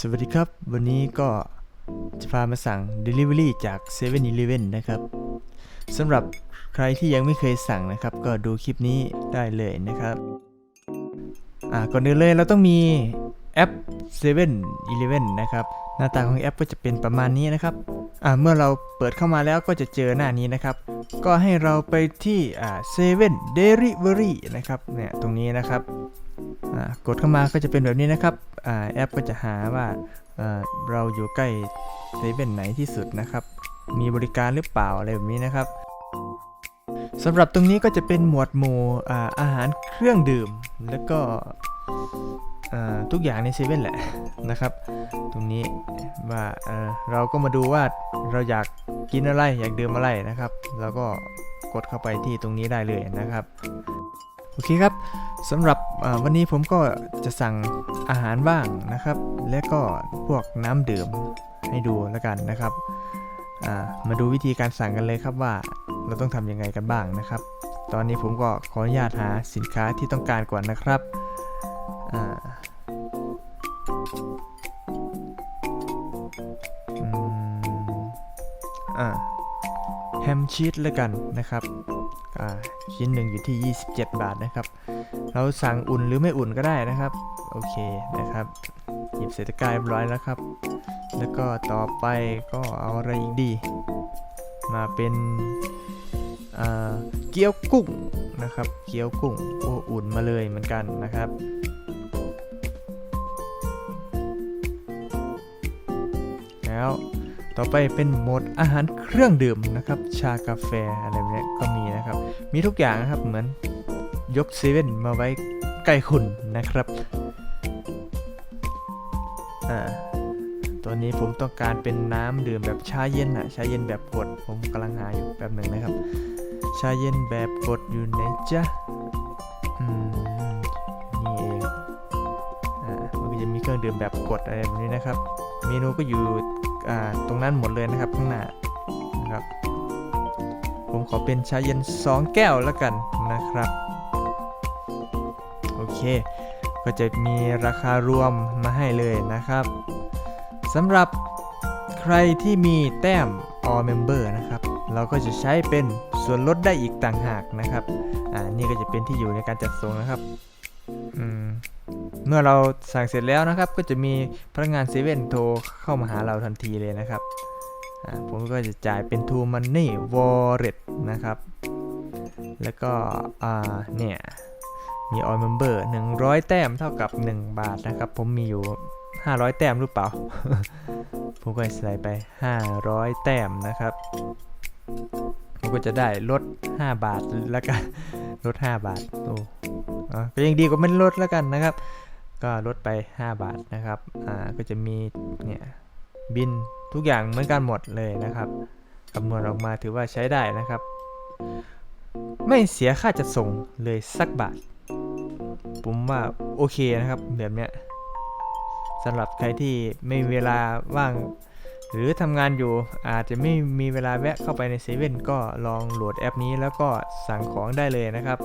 สวัสดีครับ วันนี้ก็จะพามาสั่ง Delivery จาก7 e เ e ่ e อนะครับสำหรับใครที่ยังไม่เคยสั่งนะครับ ก็ดูคลิปนี้ได้เลยนะครับอ่าก่อนอื่นเลยเราต้องมีแอป7 e เ e ่ e นะครับ หน้าตาของแอปก็จะเป็นประมาณนี้นะครับอ่าเมื่อเราเปิดเข้ามาแล้วก็จะเจอหน้านี้นะครับ ก็ให้เราไปที่อ่า7 Delivery นะครับเนี่ยตรงนี้นะครับกดเข้ามาก็จะเป็นแบบนี้นะครับอแอปก็จะหาว่าเราอยู่ใกล้เซเว่นไหนที่สุดนะครับ มีบริการหรือเปล่าอะไรแบบนี้นะครับสำหรับตรงนี้ก็จะเป็นหมวดหมู่อาอาหารเครื่องดื่ม แล้วก็ ทุกอย่างในเซเว่นแหละนะครับ ตรงนี้ว่าเเราก็มาดูว่าเราอยากกินอะไรอยากดื่มอะไรนะครับ แล้วก็กดเข้าไปที่ตรงนี้ได้เลยนะครับโอเคครับสำหรับวันนี้ผมก็จะสั่งอาหารบ้างนะครับ และก็พวกน้ำดื่มให้ดูแล้วกันนะครับามาดูวิธีการสั่งกันเลยครับว่าเราต้องทำยังไงกันบ้างนะครับ ตอนนี้ผมก็ขออนุญาตหาสินค้าที่ต้องการก่อนนะครับ อ่าอืมอ่าแฮมชีสแล้วกันนะครับอ่าชิ้นหนึ่งอยู่ที่ 27 บาทนะครับ เราสั่งอุ่นหรือไม่อุ่นก็ได้นะครับ โอเคนะครับหยิบเศษตะกร้าเรียบร้อยแล้วครับ แล้วก็ต่อไปก็เอาอะไรอีกดี มาเป็นอ่าเกี๊ยวกุ้งนะครับ เกี๊ยวกุ้งโอ้อุ่นมาเลยเหมือนกันนะครับ แล้ว ต่อไปเป็นโหมดอาหารเครื่องดื่มนะครับ ชากาแฟอะไรแบบนี้ก็มีนะครับ มีทุกอย่างนะครับเหมือนยกเซเว่นมาไว้ใกล้คุณนะครับอ่าตัวนี้ผมต้องการเป็นน้ำดื่มแบบชาเย็นอะชาเย็นแบบกดผมกำลังหาอยู่แบบหนึ่งนะครับ ชาเย็นแบบกดอยู่ไหนจ๊ะอืมนี่เองอ่ามันก็จะมีเครื่องดื่มแบบกดอะไรแบบนี้นะครับ เมนูก็อยู่ ตรงนั้นหมดเลยนะครับข้างหน้านะครับ ผมขอเป็นชาเย็น 2 แก้วแล้วกันนะครับ โอเค ก็จะมีราคารวมมาให้เลยนะครับสำหรับใครที่มีแต้ม all member นะครับ เราก็จะใช้เป็นส่วนลดได้อีกต่างหากนะครับ อ่า นี่ก็จะเป็นที่อยู่ในการจัดส่งนะครับ อืม เมื่อเราสั่งเสร็จแล้วนะครับ ก็จะมีพนักงานเซเว่นโทรเข้ามาหาเราทันทีเลยนะครับผมก็จะจ่ายเป็น t o Money Wallet นะครับ แล้วก็เนี่ยมี All Member 100 แต้มเท่ากับ 1 บาทนะครับ ผมมีอยู่ 500 แต้มหรือเปล่า ผมก็ใส่ไป 500 แต้มนะครับ ผมก็จะได้ลด 5 บาทแล้วกันลด 5 บาท โอ้ ก็ยังดีกว่าไม่ลดแล้วกันนะครับ ก็ลดไป 5 บาทนะครับอ่าก็จะมีเนี่ยบินทุกอย่างเหมือนกันหมดเลยนะครับคำนวณออกมาถือว่าใช้ได้นะครับ ไม่เสียค่าจัดส่งเลยสักบาท ผมว่าโอเคนะครับแบบเนี้ยสำหรับใครที่ไม่มีเวลาว่าง หรือทำงานอยู่อาจจะไม่มีเวลาแวะเข้าไปในเซเว่นก็ลองโหลดแอปนี้แล้วก็สั่งของได้เลยนะครับ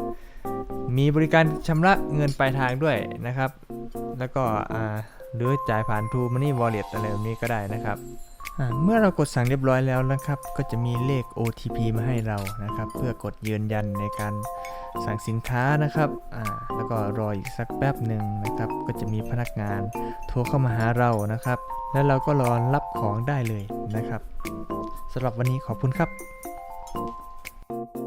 มีบริการชำระเงินปลายทางด้วยนะครับ แล้วก็หรือจ่ายผ่าน True Money Wallet อะไรแบบนี้ก็ได้นะครับเมื่อเรากดสั่งเรียบร้อยแล้วนะครับ ก็จะมีเลข OTP มาให้เรานะครับ เพื่อกดยืนยันในการสั่งสินค้านะครับ แล้วก็รออีกสักแป๊บหนึ่งนะครับ ก็จะมีพนักงานโทรเข้ามาหาเรานะครับ แล้วเราก็รอรับของได้เลยนะครับสำหรับวันนี้ขอบคุณครับ